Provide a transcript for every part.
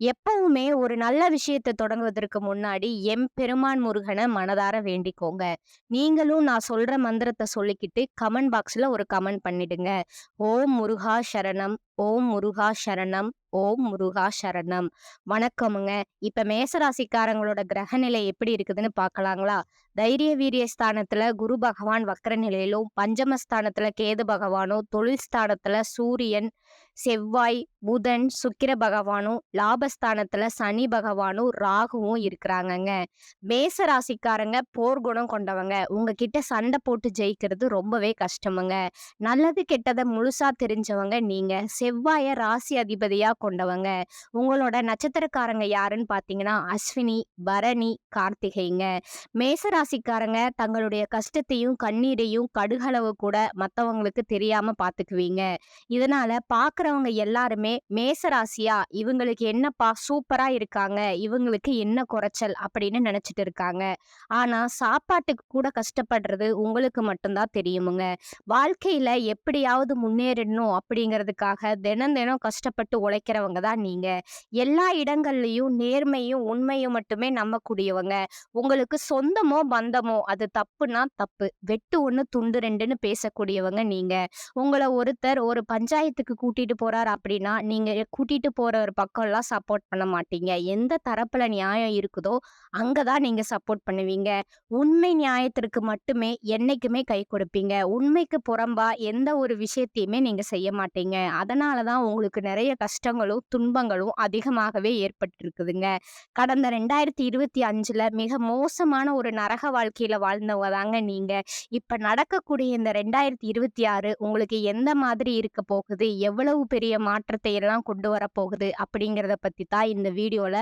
எப்பவுமே ஒரு நல்ல விஷயத்தை தொடங்குவதற்கு முன்னாடி எம் பெருமான் முருகனை மனதார வேண்டிக்கோங்க. நீங்களும் நான் சொல்ற மந்திரத்தை சொல்லிக்கிட்டு கமெண்ட் பாக்ஸ்ல ஒரு கமெண்ட் பண்ணிடுங்க. ஓம் முருகா சரணம், ஓம் முருகா சரணம், ஓம் முருகா சரணம். வணக்கமுங்க. இப்ப மேசராசிக்காரங்களோட கிரக நிலை எப்படி இருக்குதுன்னு பாக்கலாங்களா தைரிய வீரிய ஸ்தானத்துல குரு பகவான் வக்கர நிலையிலும், பஞ்சமஸ்தானத்துல கேது பகவானும், தொழில் ஸ்தானத்துல சூரியன், செவ்வாய், புதன், சுக்கிர பகவானும், லாபஸ்தானத்துல சனி பகவானும், ராகுவும் இருக்கிறாங்கங்க. மேச ராசிக்காரங்க போர் குணம் கொண்டவங்க. உங்ககிட்ட சண்டை போட்டு ஜெயிக்கிறது ரொம்பவே கஷ்டமுங்க. நல்லது கெட்டதை முழுசா தெரிஞ்சவங்க நீங்க. செவ்வாய ராசி அதிபதியா கொண்டவங்க. உங்களோட நட்சத்திரக்காரங்க யாருன்னு பார்த்தீங்கன்னா, அஸ்வினி, பரணி, கார்த்திகைங்க. மேச ராசிக்காரங்க தங்களுடைய கஷ்டத்தையும், கண்ணீரையும் கடுகளவு கூட மத்தவங்களுக்கு தெரியாம பார்த்துக்குவீங்க. இதனால பார்க்குறவங்க எல்லாருமே மேசராசியா இவங்களுக்கு என்னப்பா சூப்பரா இருக்காங்க. இவங்களுக்கு என்ன குறைச்சல் அப்படின்னு நினைச்சிட்டு இருக்காங்க. ஆனா சாப்பாட்டுக்கு கூட கஷ்டப்படுறது உங்களுக்கு மட்டும்தான் தெரியுமுங்க. வாழ்க்கையில எப்படியாவது முன்னேறணும் அப்படிங்கிறதுக்காக தினம் தினம் கஷ்டப்பட்டு உழைக்கிறவங்க தான் நீங்க. எல்லா இடங்கள்லையும் நேர்மையும், உண்மையும் மட்டுமே நம்பக்கூடியவங்க. உங்களுக்கு சொந்தமோ, பந்தமோ அது தப்புன்னா தப்பு. வெட்டு ஒன்று துண்டு ரெண்டுன்னு பேசக்கூடியவங்க நீங்க. உங்களை ஒருத்தர் ஒரு பஞ்சாயத்துக்கு கூட்டிட்டு போறார் அப்படின்னா, நீங்க கூட்டிட்டு போற ஒரு பக்கம்லாம் சப்போர்ட் பண்ண மாட்டீங்க. எந்த தரப்புல நியாயம் இருக்குதோ, அங்கதான் நீங்க சப்போர்ட் பண்ணுவீங்க. உண்மை நியாயத்திற்கு மட்டுமே என்னைக்குமே கை கொடுப்பீங்க. உண்மைக்கு புறம்பா எந்த ஒரு விஷயத்தையுமே நீங்க செய்ய மாட்டீங்க. அதனாலதான் உங்களுக்கு நிறைய கஷ்டங்களும், துன்பங்களும் அதிகமாகவே ஏற்பட்டிருக்குதுங்க. கடந்த 2025ல மிக மோசமான ஒரு நரக வாழ்க்கையில வாழ்ந்தவங்க தாங்க நீங்க. இப்ப நடக்கக்கூடிய இந்த 2026 உங்களுக்கு எந்த மாதிரி இருக்க போகுது? எவ்வளவு பெரிய மாற்றத்தை எல்லாம் கொண்டு வரப்போகுது? அப்படிங்கிறத பத்தி தான் இந்த வீடியோல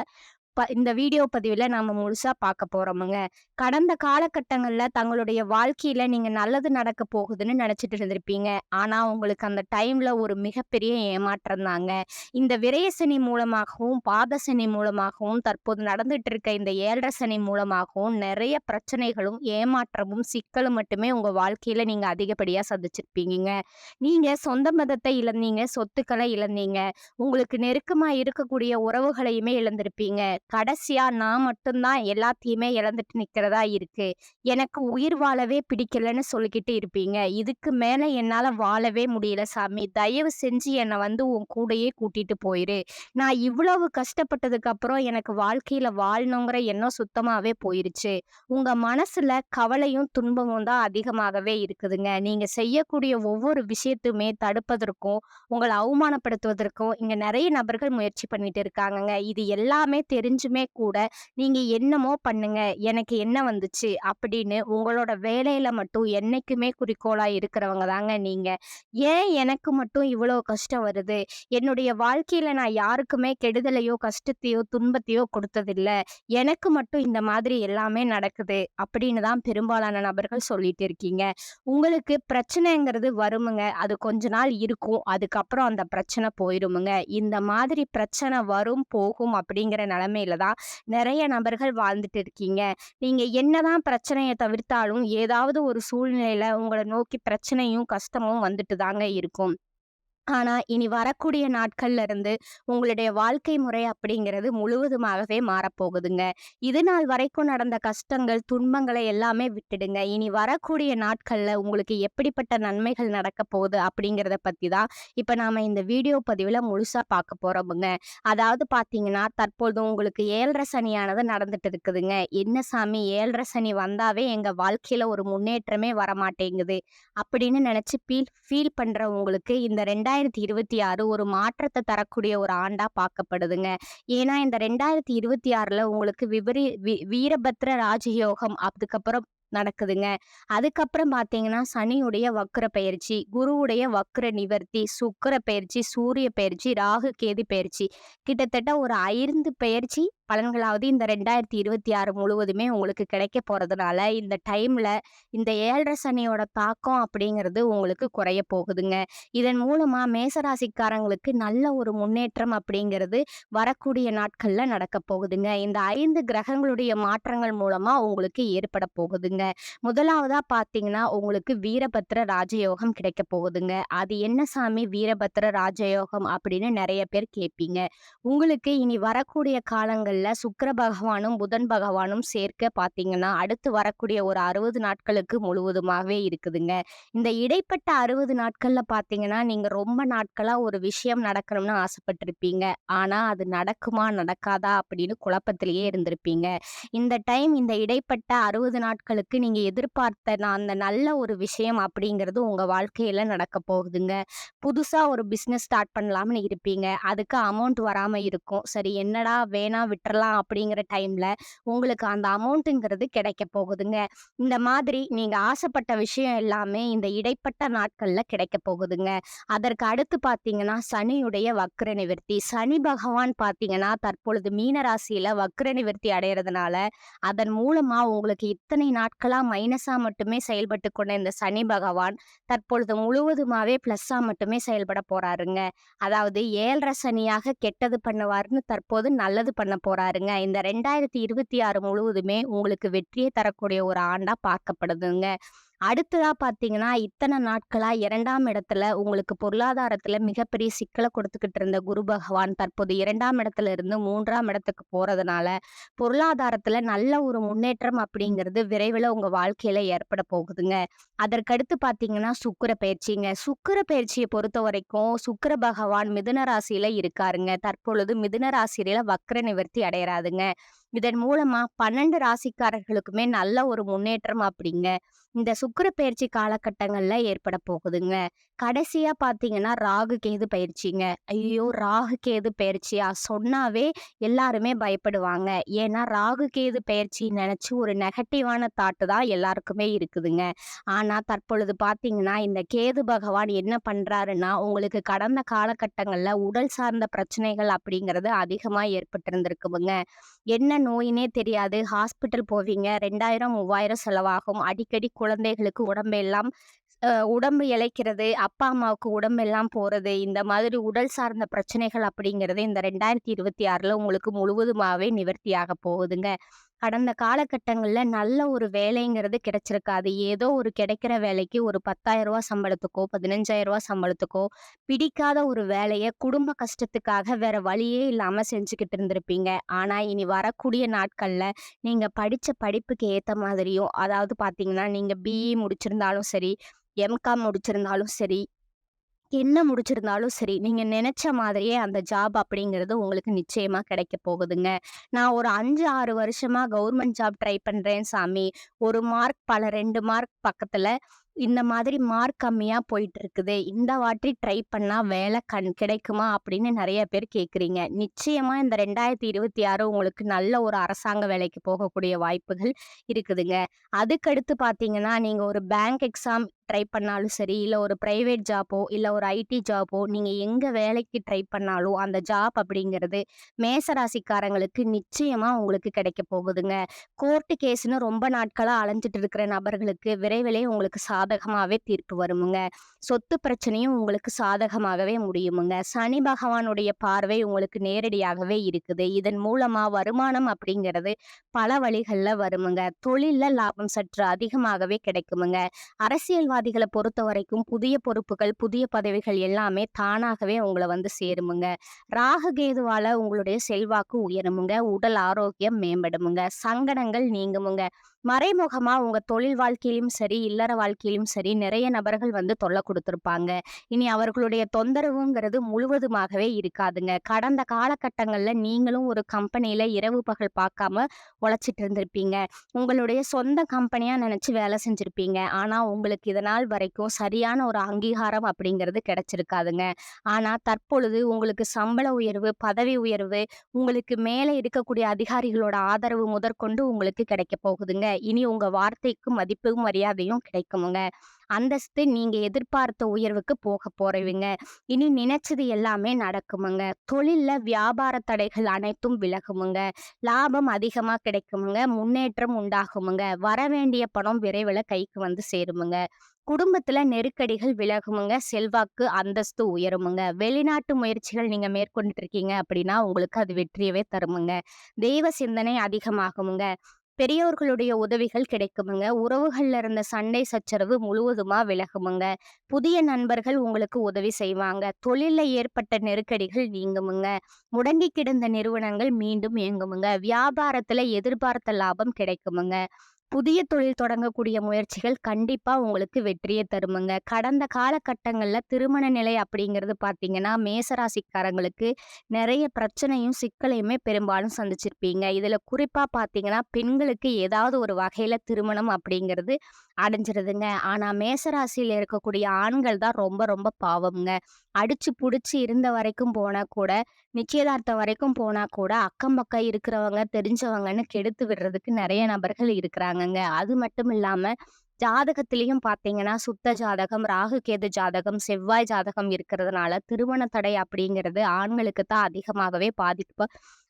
ப இந்த வீடியோ பதிவில் நாம் முழுசாக பார்க்க போகிறோமுங்க கடந்த காலகட்டங்களில் தங்களுடைய வாழ்க்கையில் நீங்கள் நல்லது நடக்க போகுதுன்னு நினச்சிட்டு இருந்திருப்பீங்க. ஆனால் உங்களுக்கு அந்த டைமில் ஒரு மிகப்பெரிய ஏமாற்றம் தாங்க. இந்த விரயசனி மூலமாகவும், பாதசனி மூலமாகவும், தற்போது நடந்துட்டு இருக்க இந்த 7 சனி மூலமாகவும் நிறைய பிரச்சனைகளும், ஏமாற்றமும், சிக்கலும் மட்டுமே உங்கள் வாழ்க்கையில் நீங்கள் அதிகப்படியாக சந்திச்சிருப்பீங்க நீங்கள் சொந்த மதத்தை இழந்தீங்க, சொத்துக்களை இழந்தீங்க. உங்களுக்கு நெருக்கமாக இருக்கக்கூடிய உறவுகளையுமே இழந்திருப்பீங்க. கடைசியா நான் மட்டும் தான் எல்லாத்தையுமே இழந்துட்டு நிக்கிறதா இருக்கு. எனக்கு உயிர் வாழவே பிடிக்கலன்னு சொல்லிக்கிட்டு இருப்பீங்க. இதுக்கு மேல என்னால வாழவே முடியல சாமி. தயவு செஞ்சு என்னை வந்து உன் கூடயே கூட்டிட்டு போயிரு. நான் இவ்வளவு கஷ்டப்பட்டதுக்கு அப்புறம் எனக்கு வாழ்க்கையில வாழணுங்கிற எண்ணம் சுத்தமாவே போயிருச்சு. உங்க மனசுல கவலையும், துன்பமும் தான் அதிகமாகவே இருக்குதுங்க. நீங்க செய்யக்கூடிய ஒவ்வொரு விஷயத்தையுமே தடுப்பதற்கும், உங்களை அவமானப்படுத்துவதற்கும் இங்க நிறைய நபர்கள் முயற்சி பண்ணிட்டு இருக்காங்கங்க. இது எல்லாமே தெரிஞ்சு தெரிஞ்சுமே கூட, நீங்கள் என்னமோ பண்ணுங்க. எனக்கு என்ன வந்துச்சு? அப்படின்னு உங்களோட வேலையில் மட்டும் என்றைக்குமே குறிக்கோளாக இருக்கிறவங்க தாங்க நீங்கள் ஏன் எனக்கு மட்டும் இவ்வளோ கஷ்டம் வருது? என்னுடைய வாழ்க்கையில் நான் யாருக்குமே கெடுதலையோ, கஷ்டத்தையோ, துன்பத்தையோ கொடுத்ததில்ல. எனக்கு மட்டும் இந்த மாதிரி எல்லாமே நடக்குது. அப்படின்னு தான் பெரும்பாலான நபர்கள் சொல்லிட்டு இருக்கீங்க. உங்களுக்கு பிரச்சனைங்கிறது வருமுங்க. அது கொஞ்ச நாள் இருக்கும். அதுக்கப்புறம் அந்த பிரச்சனை போயிருமுங்க. இந்த மாதிரி பிரச்சனை வரும், போகும் அப்படிங்கிற நிலைமையில தான் நிறைய நபர்கள் வாழ்ந்துட்டு இருக்கீங்க. நீங்க என்னதான் பிரச்சனையை தவிர்த்தாலும், ஏதாவது ஒரு சூழ்நிலையில உங்களை நோக்கி பிரச்சனையும், கஷ்டமும் வந்துட்டு தாங்க இருக்கும். ஆனால் இனி வரக்கூடிய நாட்கள்ல இருந்து உங்களுடைய வாழ்க்கை முறை அப்படிங்கிறது முழுவதுமாகவே மாறப்போகுதுங்க. இதுநாள் வரைக்கும் நடந்த கஷ்டங்கள், துன்பங்களை எல்லாமே விட்டுடுங்க. இனி வரக்கூடிய நாட்கள்ல உங்களுக்கு எப்படிப்பட்ட நன்மைகள் நடக்க போகுது அப்படிங்கிறத பத்தி தான் இப்போ நாம இந்த வீடியோ பதிவில் முழுசா பார்க்க போறோமுங்க. அதாவது பார்த்தீங்கன்னா, தற்போது உங்களுக்கு ஏழரை சனியானது நடந்துட்டு இருக்குதுங்க. என்ன சாமி ஏழரை சனி வந்தாவே எங்க வாழ்க்கையில ஒரு முன்னேற்றமே வரமாட்டேங்குது. அப்படின்னு நினைச்சு ஃபீல் ஃபீல் பண்ற உங்களுக்கு இந்த 2026 ஒரு மாற்றத்தை தரக்கூடிய ஒரு ஆண்டா பார்க்கப்படுதுங்க. ஏன்னா, இந்த 2026ல உங்களுக்கு விபரி வீரபத்ர ராஜயோகம், அதுக்கப்புறம் நடக்குதுங்க. அதுக்கப்புறம் பார்த்தீங்கன்னா, சனியுடைய வக்கர பயிற்சி குருவுடைய வக்கர நிவர்த்தி, சுக்கிர பயிற்சி சூரிய பயிற்சி ராகு, கேது பயிற்சி கிட்டத்தட்ட ஒரு ஐந்து பயிற்சி பலன்களாவது இந்த 2026 முழுவதுமே உங்களுக்கு கிடைக்க போகிறதுனால இந்த டைமில் இந்த ஏழரை சனியோட தாக்கம் அப்படிங்கிறது உங்களுக்கு குறைய போகுதுங்க. இதன் மூலமாக மேசராசிக்காரங்களுக்கு நல்ல ஒரு முன்னேற்றம் அப்படிங்கிறது வரக்கூடிய நாட்களில் நடக்கப் போகுதுங்க. இந்த ஐந்து கிரகங்களுடைய மாற்றங்கள் மூலமாக உங்களுக்கு ஏற்பட போகுதுங்க. முதலாவதா பார்த்தீங்கன்னா, உங்களுக்கு வீரபத்ர ராஜயோகம் கிடைக்கப் போகுதுங்க. அது என்ன சாமி வீரபத்ர ராஜயோகம் அப்படின்னு நிறைய பேர் கேட்பீங்க. உங்களுக்கு இனி வரக்கூடிய காலங்களில் சுக்கர பகவானும், புதன் பகவானும் சேர்க்க பார்த்தீங்கன்னா, அடுத்து வரக்கூடிய ஒரு 60 நாட்களுக்கு முழுவதுமாகவே இருக்குதுங்க. இந்த இடைப்பட்ட 60 நாட்கள்ல பார்த்தீங்கன்னா, நீங்க ரொம்ப நாட்களா ஒரு விஷயம் நடக்கணும்னு ஆசைப்பட்டிருப்பீங்க. ஆனா, அது நடக்குமா? நடக்காதா? அப்படின்னு குழப்பத்திலேயே இருந்திருப்பீங்க. இந்த டைம் இந்த இடைப்பட்ட 60 நாட்களுக்கு நீங்கள் எதிர்பார்த்த நான் அந்த நல்ல ஒரு விஷயம் அப்படிங்கிறது உங்கள் வாழ்க்கையில் நடக்கப் போகுதுங்க. புதுசாக ஒரு பிஸ்னஸ் ஸ்டார்ட் பண்ணலாம்னு இருப்பீங்க. அதுக்கு அமௌண்ட் வராம இருக்கும். சரி என்னடா வேணாம் விட்டுறலாம் அப்படிங்கிற டைமில் உங்களுக்கு அந்த அமௌண்ட்டுங்கிறது கிடைக்கப் போகுதுங்க. இந்த மாதிரி நீங்கள் ஆசைப்பட்ட விஷயம் எல்லாமே இந்த இடைப்பட்ட நாட்களில் கிடைக்கப் போகுதுங்க. அதற்கு அடுத்து பார்த்தீங்கன்னா, சனியுடைய வக்ர நிவர்த்தி. சனி பகவான் பார்த்தீங்கன்னா, தற்பொழுது மீன ராசியில வக்ர நிவர்த்தி அடைகிறதுனால அதன் மூலமாக உங்களுக்கு இத்தனை நாட்கள் மைனஸா மட்டுமே செயல்பட்டு கொண்ட இந்த சனி பகவான், தற்பொழுது முழுவதுமாவே பிளஸ்ஸா மட்டுமே செயல்பட போறாருங்க. அதாவது ஏழரை சனியாக கெட்டது பண்ணுவாருன்னு தற்போது நல்லது பண்ண போறாருங்க. இந்த 2026 முழுவதுமே உங்களுக்கு வெற்றியை தரக்கூடிய ஒரு ஆண்டா பார்க்கப்படுதுங்க. அடுத்ததாக பார்த்தீங்கன்னா, இத்தனை நாட்களாக இரண்டாம் இடத்துல உங்களுக்கு பொருளாதாரத்தில் மிகப்பெரிய சிக்கலை கொடுத்துக்கிட்டு இருந்த குரு பகவான் தற்போது இரண்டாம் இடத்துல இருந்து மூன்றாம் இடத்துக்கு போகிறதுனால பொருளாதாரத்தில் நல்ல ஒரு முன்னேற்றம் அப்படிங்கிறது விரைவில் உங்கள் வாழ்க்கையில் ஏற்பட போகுதுங்க. அதற்கடுத்து பார்த்தீங்கன்னா, சுக்கிர சுக்கர சுக்கிர பொறுத்த வரைக்கும் சுக்கர பகவான் மிதுன ராசியில் இருக்காருங்க. தற்பொழுது மிதுன ராசியில வக்ர நிவர்த்தி அடையறாருங்க. இதன் மூலமா 12 ராசிக்காரர்களுக்குமே நல்ல ஒரு முன்னேற்றம் அப்படிங்க இந்த சுக்கிர பயிற்சி காலகட்டங்கள்ல ஏற்பட போகுதுங்க. கடைசியா பார்த்தீங்கன்னா, ராகு, கேது பயிற்சிங்க. ஐயோ! ராகு, கேது பயிற்சியா சொன்னாவே எல்லாருமே பயப்படுவாங்க. ஏன்னா, ராகு, கேது பயிற்சி நினைச்சு ஒரு நெகட்டிவான தாட்டு தான் எல்லாருக்குமே இருக்குதுங்க. ஆனா, தற்பொழுது பாத்தீங்கன்னா இந்த கேது பகவான் என்ன பண்றாருன்னா, உங்களுக்கு கடந்த காலகட்டங்கள்ல உடல் சார்ந்த பிரச்சனைகள் அப்படிங்கிறது அதிகமா ஏற்பட்டிருந்திருக்குங்க என்ன நோயினே தெரியாது. ஹாஸ்பிட்டல் போவீங்க. 2000, 3000 செலவாகும். அடிக்கடி குழந்தைகளுக்கு உடம்பெல்லாம் உடம்பு இளைக்கிறது, அப்பா, அம்மாவுக்கு உடம்பெல்லாம் போறது, இந்த மாதிரி உடல் சார்ந்த பிரச்சனைகள் அப்படிங்கிறது இந்த 2026ல உங்களுக்கு முழுவதுமாவே நிவர்த்தியாக போகுதுங்க. கடந்த காலகட்டங்களில் நல்ல ஒரு வேலைங்கிறது கிடைச்சிருக்காது. ஏதோ ஒரு கிடைக்கிற வேலைக்கு ஒரு பத்தாயிரம் ரூபா சம்பளத்துக்கோ, பதினஞ்சாயிரம் ரூபா சம்பளத்துக்கோ, பிடிக்காத ஒரு வேலையை குடும்ப கஷ்டத்துக்காக வேற வழியே இல்லாமல் செஞ்சுக்கிட்டு இருந்திருப்பீங்க. ஆனால் இனி வரக்கூடிய நாட்களில் நீங்கள் படித்த படிப்புக்கு ஏற்ற மாதிரியும், அதாவது பார்த்தீங்கன்னா, நீங்கள் பிஇ முடிச்சிருந்தாலும் சரி, எம்காம் முடிச்சிருந்தாலும் சரி, என்ன முடிச்சிருந்தாலும் சரி, நீங்க நினச்ச மாதிரியே அந்த ஜாப் அப்படிங்கிறது உங்களுக்கு நிச்சயமா கிடைக்கப் போகுதுங்க. நான் ஒரு 5, 6 வருஷமா கவர்மெண்ட் ஜாப் ட்ரை பண்றேன் சாமி. ஒரு மார்க் பல ரெண்டு மார்க் பக்கத்துல இந்த மாதிரி மார்க் கம்மியா போயிட்டு இருக்குது. இந்த வாட்டி ட்ரை பண்ணா வேலை கண் கிடைக்குமா? அப்படின்னு நிறைய பேர் கேட்குறீங்க நிச்சயமா இந்த 2026 உங்களுக்கு நல்ல ஒரு அரசாங்க வேலைக்கு போகக்கூடிய வாய்ப்புகள் இருக்குதுங்க. அதுக்கடுத்து பார்த்தீங்கன்னா, நீங்க ஒரு பேங்க் எக்ஸாம் ட்ரை பண்ணாலும் சரி, இல்லை ஒரு ப்ரைவேட் ஜாப்போ, இல்லை ஒரு ஐடி ஜாப்போ, நீங்கள் எங்கே வேலைக்கு ட்ரை பண்ணாலும் அந்த ஜாப் அப்படிங்கிறது மேச ராசிக்காரங்களுக்கு உங்களுக்கு கிடைக்கப் போகுதுங்க. கோர்ட்டு கேஸ்னு ரொம்ப நாட்களாக அலைஞ்சிட்டு இருக்கிற நபர்களுக்கு விரைவிலே உங்களுக்கு சாதகமாகவே தீர்ப்பு வருமுங்க. சொத்து பிரச்சனையும் உங்களுக்கு சாதகமாகவே முடியுமுங்க. சனி பகவானுடைய பார்வை உங்களுக்கு நேரடியாகவே இருக்குது. இதன் மூலமாக வருமானம் அப்படிங்கிறது பல வழிகளில் வருமுங்க. தொழிலில் லாபம் சற்று அதிகமாகவே கிடைக்குமுங்க. அதிகளை பொறுத்த வரைக்கும் புதிய பொறுப்புகள், புதிய பதவிகள் எல்லாமே தானாகவே உங்கள வந்து சேருமுங்க. ராககேதுவால உங்களுடைய செல்வாக்கு உயருமுங்க. உடல் ஆரோக்கியம் மேம்படுமுங்க. சங்கடங்கள் நீங்குமுங்க. மறைமுகமா உங்க தொழில் வாழ்க்கையிலும் சரி, இல்லற வாழ்க்கையிலும் சரி, நிறைய நபர்கள் வந்து தொல்லை கொடுத்துருப்பாங்க இனி அவர்களுடைய தொந்தரவுங்கிறது முழுவதுமாகவே இருக்காதுங்க. கடந்த காலகட்டங்கள்ல நீங்களும் ஒரு கம்பெனியில இரவு பகல் பார்க்காம உழைச்சிட்டு இருந்திருப்பீங்க. உங்களுடைய சொந்த கம்பெனியா நினச்சி வேலை செஞ்சிருப்பீங்க. ஆனா, உங்களுக்கு இதனால் வரைக்கும் சரியான ஒரு அங்கீகாரம் அப்படிங்கிறது கிடைச்சிருக்காதுங்க. ஆனா, தற்பொழுது உங்களுக்கு சம்பள உயர்வு, பதவி உயர்வு, உங்களுக்கு மேலே இருக்கக்கூடிய அதிகாரிகளோட ஆதரவு முதற்கொண்டு உங்களுக்கு கிடைக்கப் போகுதுங்க. இனி உங்க வார்த்தைக்கு மதிப்பும், மரியாதையும் கிடைக்குமுங்க. அந்தஸ்து நீங்க எதிர்பார்த்த உயர்வுக்கு போக போறவங்க இனி நினைச்சது எல்லாமே நடக்குமுங்க. தொழில்ல வியாபார தடைகள் அனைத்தும் விலகுமுங்க. லாபம் அதிகமா கிடைக்குமுங்க. முன்னேற்றம் உண்டாகுமுங்க. வரவேண்டிய பணம் விரைவில் கைக்கு வந்து சேருமுங்க. குடும்பத்துல நெருக்கடிகள் விலகுமுங்க. செல்வாக்கு, அந்தஸ்து உயருமுங்க. வெளிநாட்டு முயற்சிகள் நீங்க மேற்கொண்டுட்டு இருக்கீங்க அப்படின்னா, உங்களுக்கு அது வெற்றியவே தருமுங்க. தெய்வ சிந்தனை அதிகமாகுமுங்க. பெரியோர்களுடைய உதவிகள் கிடைக்குமுங்க. உறவுகள்ல இருந்த சண்டை சச்சரவு முழுவதுமா விலகுமுங்க. புதிய நண்பர்கள் உங்களுக்கு உதவி செய்வாங்க. தொழில்ல ஏற்பட்ட நெருக்கடிகள் நீங்குமுங்க. முடங்கி கிடந்த நிறுவனங்கள் மீண்டும் இயங்குமுங்க. வியாபாரத்துல எதிர்பார்த்த லாபம் கிடைக்குமுங்க. புதிய தொழில் தொடங்கக்கூடிய முயற்சிகள் கண்டிப்பாக உங்களுக்கு வெற்றியை தருமுங்க. கடந்த காலகட்டங்களில் திருமண நிலை அப்படிங்கிறது பார்த்தீங்கன்னா, மேசராசிக்காரங்களுக்கு நிறைய பிரச்சனையும், சிக்கலையுமே பெரும்பாலும் சந்திச்சிருப்பீங்க. இதில் குறிப்பாக பார்த்தீங்கன்னா, பெண்களுக்கு ஏதாவது ஒரு வகையில் திருமணம் அப்படிங்கிறது அடைஞ்சிருதுங்க. ஆனா மேசராசியில் இருக்கக்கூடிய ஆண்கள் தான் ரொம்ப ரொம்ப பாவம்ங்க. அடிச்சு புடிச்சு இருந்த வரைக்கும் போனா கூட, நிச்சயதார்த்தம் வரைக்கும் போனா கூட, அக்கம் பக்கம் இருக்கிறவங்க, தெரிஞ்சவங்கன்னு கெடுத்து விடுறதுக்கு நிறைய நபர்கள் இருக்கிறாங்கங்க. அது மட்டும் இல்லாம, ஜாதகத்திலையும் பார்த்தீங்கன்னா, சுத்த ஜாதகம், ராகு கேது ஜாதகம், செவ்வாய் ஜாதகம் இருக்கிறதுனால, திருமண தடை அப்படிங்கிறது ஆண்களுக்கு தான் அதிகமாகவே பாதிப்பு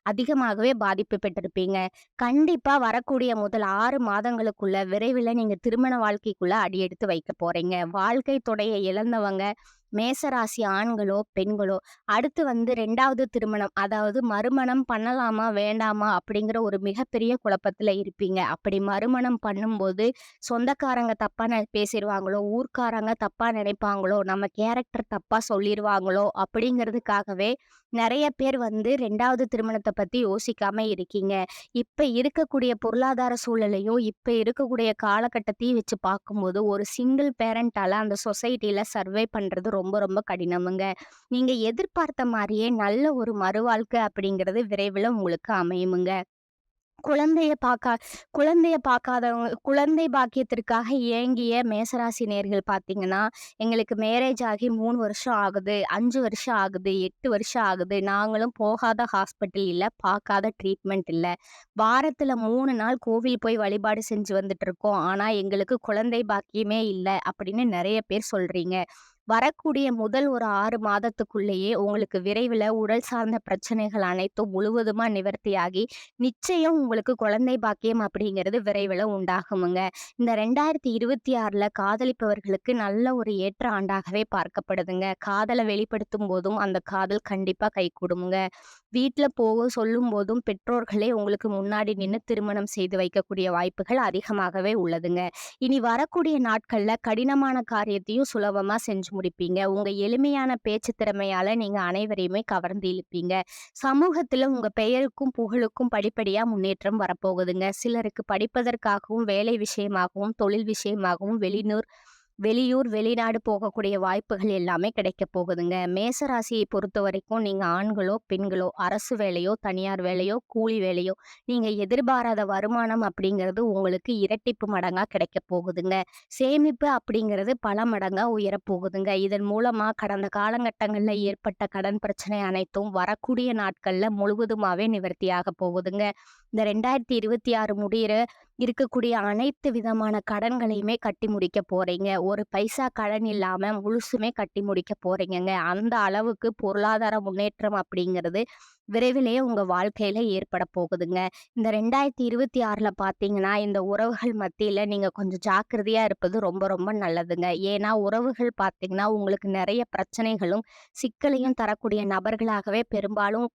அதிகமாகவே பாதிப்பு பெற்றிருப்பீங்க. கண்டிப்பாக வரக்கூடிய முதல் ஆறு மாதங்களுக்குள்ள விரைவில் நீங்கள் திருமண வாழ்க்கைக்குள்ள அடியெடுத்து வைக்க போகிறீங்க வாழ்க்கை துணைய இழந்தவங்க, மேசராசி ஆண்களோ, பெண்களோ அடுத்து வந்து ரெண்டாவது திருமணம், அதாவது மறுமணம் பண்ணலாமா? வேண்டாமா? அப்படிங்கிற ஒரு மிகப்பெரிய குழப்பத்தில் இருப்பீங்க. அப்படி மறுமணம் பண்ணும்போது, சொந்தக்காரங்க தப்பாக ந பேசிடுவாங்களோ ஊர்க்காரங்க தப்பாக நினைப்பாங்களோ, நம்ம கேரக்டர் தப்பாக சொல்லிடுவாங்களோ அப்படிங்கிறதுக்காகவே நிறைய பேர் வந்து ரெண்டாவது திருமணத்தை பற்றி யோசிக்காம இருக்கீங்க. இப்போ இருக்கக்கூடிய பொருளாதார சூழலையும், இப்போ இருக்கக்கூடிய காலகட்டத்தையும் வச்சு பார்க்கும்போது, ஒரு சிங்கிள் பேரண்டால அந்த சொசைட்டியில் சர்வே பண்ணுறது ரொம்ப ரொம்ப கடினமுங்க. நீங்க எதிர்பார்த்த மாதிரியே நல்ல ஒரு மறுவாழ்க்கை அப்படிங்கிறது விரைவில் உங்களுக்கு அமையுமுங்க. குழந்தைய பார்க்கா குழந்தைய பார்க்காதவங்க குழந்தை பாக்கியத்திற்காக ஏங்கிய மேசராசி நேர்கள் பார்த்தீங்கன்னா, எங்களுக்கு மேரேஜ் ஆகி மூணு வருஷம் ஆகுது, அஞ்சு வருஷம் ஆகுது, எட்டு வருஷம் ஆகுது. நாங்களும் போகாத ஹாஸ்பிட்டல் இல்லை பார்க்காத ட்ரீட்மெண்ட் இல்லை வாரத்தில் மூணு நாள் கோவில் போய் வழிபாடு செஞ்சு வந்துட்டுருக்கோம். ஆனால் எங்களுக்கு குழந்தை பாக்கியமே இல்லை அப்படின்னு நிறைய பேர் சொல்கிறீங்க வரக்கூடிய முதல் ஒரு ஆறு மாதத்துக்குள்ளேயே உங்களுக்கு விரைவில் உடல் சார்ந்த பிரச்சனைகள் அனைத்தும் முழுவதுமாக நிவர்த்தியாகி, நிச்சயம் உங்களுக்கு குழந்தை பாக்கியம் அப்படிங்கிறது விரைவில் உண்டாகுமுங்க. இந்த 2026ல காதலிப்பவர்களுக்கு நல்ல ஒரு ஏற்ற ஆண்டாகவே பார்க்கப்படுதுங்க. காதலை வெளிப்படுத்தும் போதும் அந்த காதல் கண்டிப்பாக கைகூடுமுங்க. வீட்டில் போக சொல்லும் போதும் பெற்றோர்களே உங்களுக்கு முன்னாடி நின்று திருமணம் செய்து வைக்கக்கூடிய வாய்ப்புகள் அதிகமாகவே உள்ளதுங்க. இனி வரக்கூடிய நாட்களில் கடினமான காரியத்தையும் சுலபமாக செஞ்சு முடிப்பீங்க. உங்க எளிமையான பேச்சு திறமையால நீங்க அனைவரையுமே கவர்ந்து இழுப்பீங்க. சமூகத்துல உங்க பெயருக்கும், புகழுக்கும் படிப்படியா முன்னேற்றம் வரப்போகுதுங்க. சிலருக்கு படிப்பதற்காகவும், வேலை விஷயமாகவும், தொழில் விஷயமாகவும் வெளிநூர் வெளியூர், வெளிநாடு போகக்கூடிய வாய்ப்புகள் எல்லாமே கிடைக்கப் போகுதுங்க. மேச ராசியை பொறுத்தவரைக்கும் நீங்கள் ஆண்களோ, பெண்களோ, அரசு வேலையோ, தனியார் வேலையோ, கூலி வேலையோ, நீங்கள் எதிர்பாராத வருமானம் அப்படிங்கிறது உங்களுக்கு இரட்டிப்பு மடங்காக கிடைக்க போகுதுங்க. சேமிப்பு அப்படிங்கிறது பல மடங்காக உயரப் போகுதுங்க. இதன் மூலமாக கடந்த காலகட்டங்களில் ஏற்பட்ட கடன் பிரச்சனை அனைத்தும் வரக்கூடிய நாட்களில் முழுவதுமாகவே நிவர்த்தியாகப் போகுதுங்க. இந்த 2026 முடியிற இருக்கக்கூடிய அனைத்து விதமான கடன்களையுமே கட்டி முடிக்க போறீங்க. ஒரு பைசா கடன் இல்லாம முழுசுமே கட்டி முடிக்க போறீங்கங்க. அந்த அளவுக்கு பொருளாதார முன்னேற்றம் அப்படிங்கிறது விரைவிலேயே உங்க வாழ்க்கையில ஏற்பட போகுதுங்க. இந்த 2026ல பார்த்தீங்கன்னா, இந்த உறவுகள் மத்தியில நீங்க கொஞ்சம் ஜாக்கிரதையா இருப்பது ரொம்ப ரொம்ப நல்லதுங்க. ஏன்னா, உறவுகள் பாத்தீங்கன்னா உங்களுக்கு நிறைய பிரச்சனைகளும், சிக்கலையும் தரக்கூடிய நபர்களாகவே பெரும்பாலும்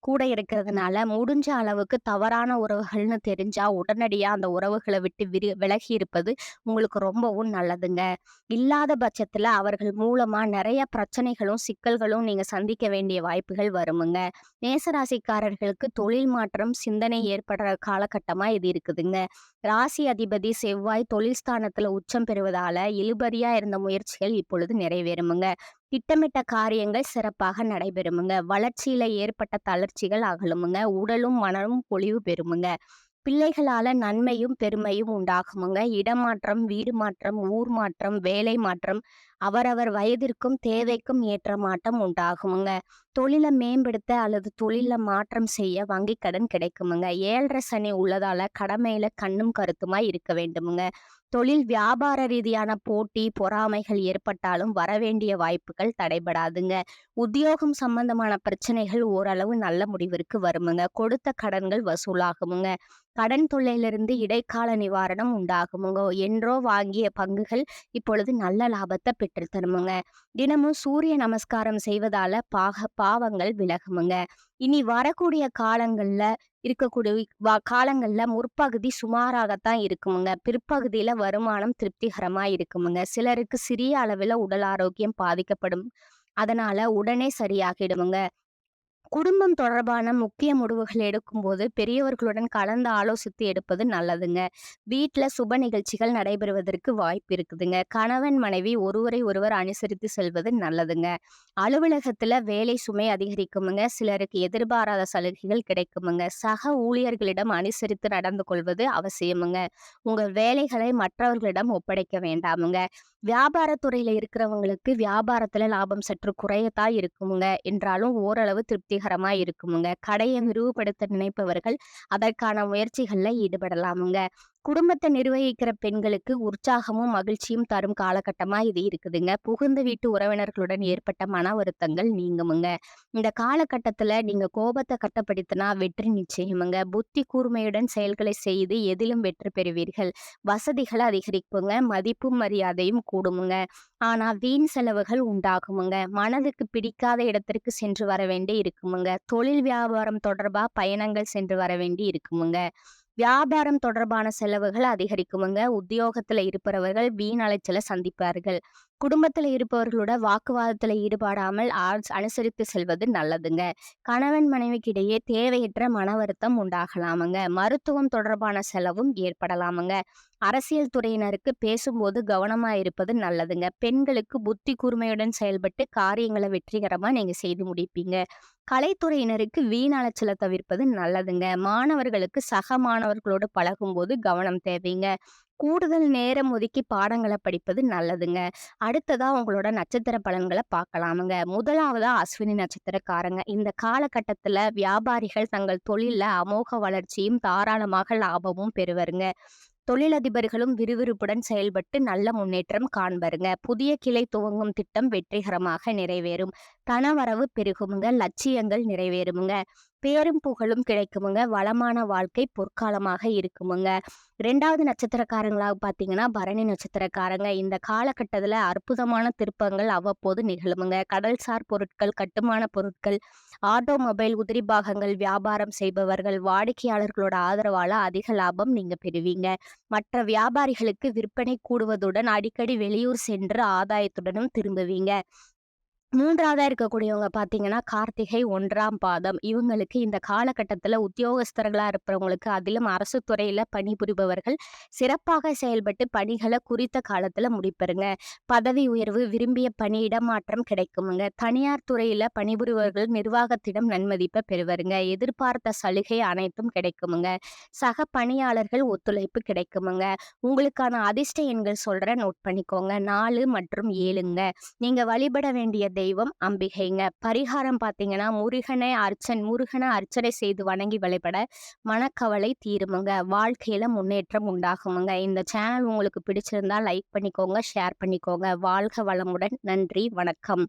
கூட இருக்கிறதுனால, முடிஞ்ச அளவுக்கு தவறான உறவுகள்னு தெரிஞ்சா, உடனடியாக அந்த உறவுகளை விட்டு விரு விலகி இருப்பது உங்களுக்கு ரொம்பவும் நல்லதுங்க. இல்லாத பட்சத்தில் அவர்கள் மூலமாக நிறைய பிரச்சனைகளும், சிக்கல்களும் நீங்கள் சந்திக்க வேண்டிய வாய்ப்புகள் வருமுங்க. மேசராசிக்காரர்களுக்கு தொழில் மாற்றம், சிந்தனை ஏற்படுற காலகட்டமாக இது இருக்குதுங்க. ராசி அதிபதி செவ்வாய் தொழில் ஸ்தானத்தில் உச்சம் பெறுவதால, இழுபறியாக இருந்த முயற்சிகள் இப்பொழுது நிறைவேறுமுங்க. திட்டமிட்ட காரியங்கள் சிறப்பாக நடைபெறுமுங்க. வளர்ச்சியில ஏற்பட்ட தளர்ச்சிகள் அகலுமுங்க. உடலும், மனமும் பொழிவு பெறுமுங்க. பிள்ளைகளால நன்மையும், பெருமையும் உண்டாகுமுங்க. இடமாற்றம், வீடு மாற்றம், ஊர் மாற்றம், வேலை மாற்றம், அவரவர் வயதிற்கும், தேவைக்கும் ஏற்ற மாற்றம் உண்டாகுமுங்க. தொழிலை மேம்படுத்த அல்லது தொழில மாற்றம் செய்ய வங்கிக் கடன் கிடைக்குமுங்க. ஏழரை சனி உள்ளதால கடமையில கண்ணும் கருத்துமாய் இருக்க வேண்டுமுங்க. தொழில் வியாபார ரீதியான போட்டி, பொறாமைகள் ஏற்பட்டாலும் வரவேண்டிய வாய்ப்புகள் தடைபடாதுங்க. உத்தியோகம் சம்பந்தமான பிரச்சனைகள் ஓரளவு நல்ல முடிவிற்கு வருமுங்க. கொடுத்த கடன்கள் வசூலாகுமுங்க. கடன் தொல்லையிலிருந்து இடைக்கால நிவாரணம் உண்டாகுமுங்க. என்றோ வாங்கிய பங்குகள் இப்பொழுது நல்ல லாபத்தை பெற்று தருமுங்க. தினமும் சூரிய நமஸ்காரம் செய்வதால பாக பாவங்கள் விலகுமுங்க. இனி வரக்கூடிய காலங்கள்ல இருக்கக்கூடிய வ காலங்கள்ல முற்பகுதி சுமாராகத்தான் இருக்குமுங்க. பிற்பகுதியில வருமானம் திருப்திகரமா இருக்குமுங்க. சிலருக்கு சிறிய அளவில் உடல் ஆரோக்கியம் பாதிக்கப்படும். அதனால உடனே சரியாகிடுமுங்க. குடும்பம் தொடர்பான முக்கிய முடிவுகள் எடுக்கும்போது பெரியவர்களுடன் கலந்து ஆலோசித்து எடுப்பது நல்லதுங்க. வீட்டில் சுப நிகழ்ச்சிகள் நடைபெறுவதற்கு வாய்ப்பு இருக்குதுங்க. கணவன், மனைவி ஒருவரை ஒருவர் அனுசரித்து செல்வது நல்லதுங்க. அலுவலகத்தில் வேலை சுமை அதிகரிக்குமுங்க. சிலருக்கு எதிர்பாராத சலுகைகள் கிடைக்குமுங்க. சக ஊழியர்களிடம் அனுசரித்து நடந்து கொள்வது அவசியமுங்க. உங்கள் வேலைகளை மற்றவர்களிடம் ஒப்படைக்க வேண்டாமுங்க. வியாபாரத்துறையில் இருக்கிறவங்களுக்கு வியாபாரத்தில் லாபம் சற்று குறையத்தான் இருக்குமுங்க. என்றாலும் ஓரளவு திருப்தி வெற்றிகரமா இருக்குமுங்க. கடையை விரிவுபடுத்த நினைப்பவர்கள் அதற்கான முயற்சிகள்ல ஈடுபடலாமுங்க. குடும்பத்தை நிர்வகிக்கிற பெண்களுக்கு உற்சாகமும், மகிழ்ச்சியும் தரும் காலகட்டமா இது இருக்குதுங்க. புகுந்த வீட்டு உறவினர்களுடன் ஏற்பட்ட மன வருத்தங்கள் நீங்குமுங்க. இந்த காலகட்டத்துல நீங்க கோபத்தை கட்டப்படுத்தினா வெற்றி நிச்சயமுங்க. புத்தி கூர்மையுடன் செயல்களை செய்து எதிலும் வெற்றி பெறுவீர்கள். வசதிகளை அதிகரிப்புங்க மதிப்பும், மரியாதையும் கூடுமுங்க. ஆனா வீண் செலவுகள் உண்டாகுமுங்க. மனதுக்கு பிடிக்காத இடத்திற்கு சென்று வர வேண்டி இருக்குமுங்க. தொழில் வியாபாரம் தொடர்பா பயணங்கள் சென்று வர வேண்டி இருக்குமுங்க. வியாபாரம் தொடர்பான செலவுகள் அதிகரிக்குமுங்க. உத்தியோகத்துல இருப்பவர்கள் வீண் சந்திப்பார்கள். குடும்பத்தில் இருப்பவர்களோட வாக்குவாதத்தில் ஈடுபடாமல் ஆர்ட்ஸ் அனுசரித்து செல்வது நல்லதுங்க. கணவன், மனைவிக்கிடையே தேவையற்ற மன வருத்தம் உண்டாகலாமுங்க. மருத்துவம் தொடர்பான செலவும் ஏற்படலாமுங்க. அரசியல் துறையினருக்கு பேசும்போது கவனமா இருப்பது நல்லதுங்க. பெண்களுக்கு புத்தி கூர்மையுடன் செயல்பட்டு காரியங்களை வெற்றிகரமா நீங்க செய்து முடிப்பீங்க. கலைத்துறையினருக்கு வீண் அலைச்சலை தவிர்ப்பது நல்லதுங்க. மாணவர்களுக்கு சக மாணவர்களோடு பழகும்போது கவனம் தேவைங்க. கூடுதல் நேரம் ஒதுக்கி பாடங்களை படிப்பது நல்லதுங்க. அடுத்ததா உங்களோட நட்சத்திர பலன்களை பார்க்கலாமுங்க. முதலாவதா அஸ்வினி நட்சத்திரக்காரங்க. இந்த காலகட்டத்துல வியாபாரிகள் தங்கள் தொழிலில் அமோக வளர்ச்சியும், தாராளமாக லாபமும் பெறுவருங்க. தொழிலதிபர்களும் விறுவிறுப்புடன் செயல்பட்டு நல்ல முன்னேற்றம் காண்பருங்க. புதிய கிளை துவங்கும் திட்டம் வெற்றிகரமாக நிறைவேறும். தனவரவு பெருகுமுங்க. லட்சியங்கள் நிறைவேறுமுங்க. பேரும் புகழும் கிடைக்குமுங்க. வளமான வாழ்க்கை பொற்காலமாக இருக்குமுங்க. ரெண்டாவது நட்சத்திரக்காரங்களாக பார்த்தீங்கன்னா, பரணி நட்சத்திரக்காரங்க. இந்த காலகட்டத்தில் அற்புதமான திருப்பங்கள் அவ்வப்போது நிகழுமுங்க. கடல்சார் பொருட்கள், கட்டுமான பொருட்கள், ஆட்டோமொபைல், உதிரி பாகங்கள் வியாபாரம் செய்பவர்கள், வாடிக்கையாளர்களோட ஆதரவால் அதிக லாபம் நீங்கள் பெறுவீங்க. மற்ற வியாபாரிகளுக்கு விற்பனை கூடுவதுடன் அடிக்கடி வெளியூர் சென்று ஆதாயத்துடனும் திரும்புவீங்க. மூன்றாவதாக இருக்கக்கூடியவங்க பார்த்தீங்கன்னா, கார்த்திகை ஒன்றாம் பாதம். இவங்களுக்கு இந்த காலகட்டத்தில் உத்தியோகஸ்தர்களாக இருப்பவங்களுக்கு, அதிலும் அரசு துறையில் பணிபுரிபவர்கள் சிறப்பாக செயல்பட்டு பணிகளை குறித்த காலத்தில் முடிப்பருங்க. பதவி உயர்வு, விரும்பிய பணி இடமாற்றம் கிடைக்குமுங்க. தனியார் துறையில் பணிபுரிபவர்கள் நிர்வாகத்திடம் நன்மதிப்பை பெறுவருங்க. எதிர்பார்த்த சலுகை அனைத்தும் கிடைக்குமுங்க. சக பணியாளர்கள் ஒத்துழைப்பு கிடைக்குமுங்க. உங்களுக்கான அதிர்ஷ்ட எண்கள் சொல்கிறேன் நோட் பண்ணிக்கோங்க. நாலு மற்றும் ஏழுங்க நீங்கள் வழிபட வேண்டிய தெய்வம் அம்பிகைங்க. பரிகாரம் பார்த்தீங்கன்னா, முருகனை அர்ச்சன் முருகனை அர்ச்சனை செய்து வணங்கி வழிபட மனக்கவலை தீருமுங்க. வாழ்க்கையில முன்னேற்றம் உண்டாகுமுங்க. இந்த சேனல் உங்களுக்கு பிடிச்சிருந்தா லைக் பண்ணிக்கோங்க, ஷேர் பண்ணிக்கோங்க. வாழ்க வளமுடன். நன்றி, வணக்கம்.